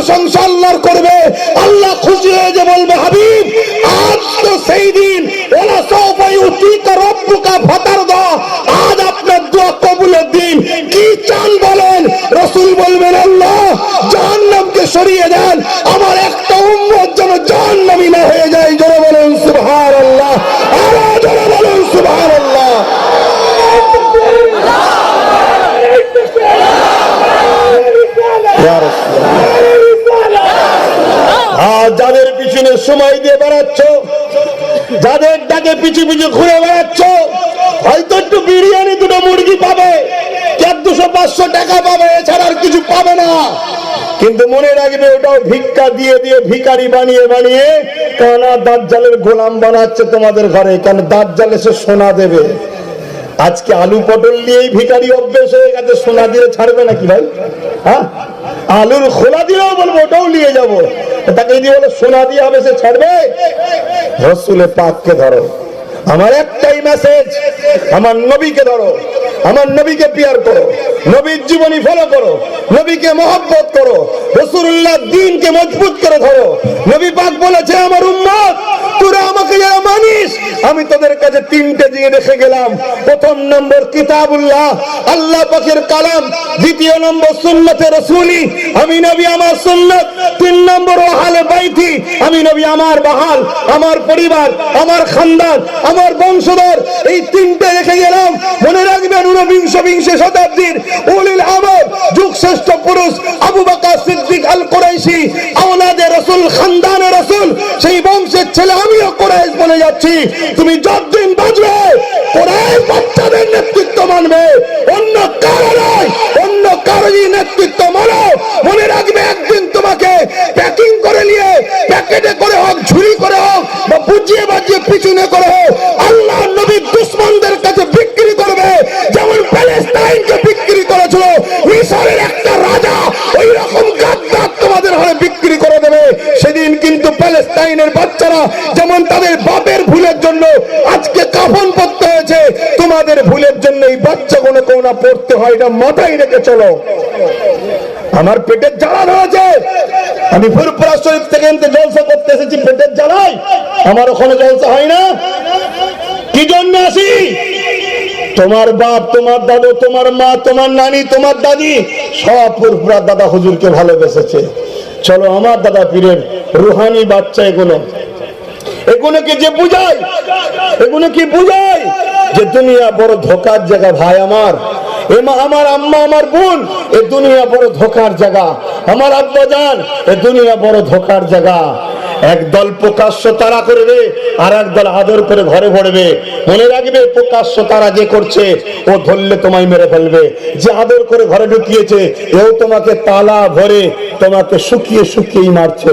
প্রশংসা আল্লাহর করবে। আল্লাহ খুশি হয়ে যে বলবে হাবিব আজ তো সেই দিন। রব্বুকা দা। আজ আপনার দোয়া কবুলের দিন। কি চান বলেন? রসুল বলবেন আল্লাহ জাহান্নামকে সরিয়ে দেন। আমার একটা উম্মত যেন জাহান্নামী না হয়ে যায়। জোরে বলেন সুবহানাল্লাহ। আরও জোরে বলেন সুবহানাল্লাহ। ইয়া রাসূলুল্লাহ। আর যাদের পিছনে সময় দিয়ে বেড়াচ্ছ, যাদের ডাকে পিছু পিছু ঘুরে বেড়াচ্ছ, হয়তো একটু বিরিয়ানি দুটো মুরগি পাবে চার দুশো পাঁচশো টাকা পাবে, এছাড়া আর কিছু পাবে না। কিন্তু মনে রাখবে, ওটাও ভিক্ষা দিয়ে দিয়ে ভিখারি বানিয়ে বানিয়ে কানা দাঁত জালের গোলাম বানাচ্ছে তোমাদের ঘরে, কেন দাঁত জালে সে সোনা দেবে। আজকে আলু পটল নিয়েই ভিখারি অভ্যেস হয়ে গেছে, সোনা দিয়ে ছাড়বে নাকি ভাই? হ্যাঁ? আলুর খোলা দিয়েও বলব, ওটাও নিয়ে যাব। তাকে যদি বলো, সোনা দিয়ে হবে, সে ছাড়বে? রসুলে পাককে ধরো। আমার একটাই মেসেজ আমার নবীকে ধরো। আমার নবীকে পিয়ার করো। নবীর জীবনী ফলো করো। নবীকে মহব্বত করো। রসুল্লাহ দিনকে মজবুত করে ধরো। নবী পাক বলেছে, আমার উম্মত, তোরা আমাকে মানিস, আমি তোদের কাছে তিনটে দিয়ে গেলাম। প্রথম নম্বর কিতাবুল্লাহ, আল্লাহ কালাম। দ্বিতীয় নম্বর সুন্নতে রসুলি, আমি নবী আমার সুন্নত। তিন নম্বর ওহালে বাইতি, আমি নবী আমার বাহাল, আমার পরিবার, আমার খানদান, আমার বংশধর। এই তিনটে রেখে গেলাম। মনে রাখবেন ঊনবিংশ বিংশ শতাব্দীর উলিল আমর যুগ শ্রেষ্ঠ পুরুষ আবু বকর সিদ্দিক আল কুরাইশি আওলাদে রসুল, খানদানে রসুল। সেই বংশের ছেলে আমিও কোরাইশ। বলে যাচ্ছি। তুমি যতদিন বাঁচবে, কোরআন বাচ্চাদের নেতৃত্ব মানবে। অন্য কারও নয়, অন্য কারোরই নেতৃত্ব মানো। মনে রাখবে একদিন তোমাকে প্যাকিং করে নিয়ে প্যাকেটে প্যালেস্টাইনের বাচ্চারা যেমন তাদের বাপের ভুলের জন্য আজকে কাফন পড়তে হয়েছে, তোমাদের ভুলের জন্য এই বাচ্চাগুলো কেউ না পড়তে হয় এটা মাথায় রেখে চলো। আমার পেটের জ্বালা রয়েছে আমি ফুরপুরা শরীফ থেকে জলসা করতে এসেছি, পেটের জ্বালাই আমার ওখানে জলসা হয় না। কি জন্য আসি? তোমার বাপ, তোমার দাদু, তোমার মা, তোমার নানি, তোমার দাদি, সব ফুরপুরা দাদা হুজুরকে ভালোবেসেছে। চলো আমার দাদা পীরের রুহানি বাচ্চা এগুলো। এগুলোকে যে বুঝাই? এগুলো কি বুঝাই? যে দুনিয়া বড় ধোকার জায়গা ভাই আমার। এমা আমার আম্মা, আমার বোন, এ দুনিয়া বড় ধোকার জায়গা। আমার আব্বা জান, এ দুনিয়া বড় ধোকার জায়গা। একদল প্রকাশ্য তারা করবে, আর একদল আদর করে ঘরে ভরবে। মনে রাখবে, প্রকাশ্য তারা যে করছে, ও ধরলে তোমায় মেরে ফেলবে। যে আদর করে ঘরে ঢুকিয়েছে, এও তোমাকে তালা ভরে তোমাকে শুকিয়ে শুকিয়েই মারছে।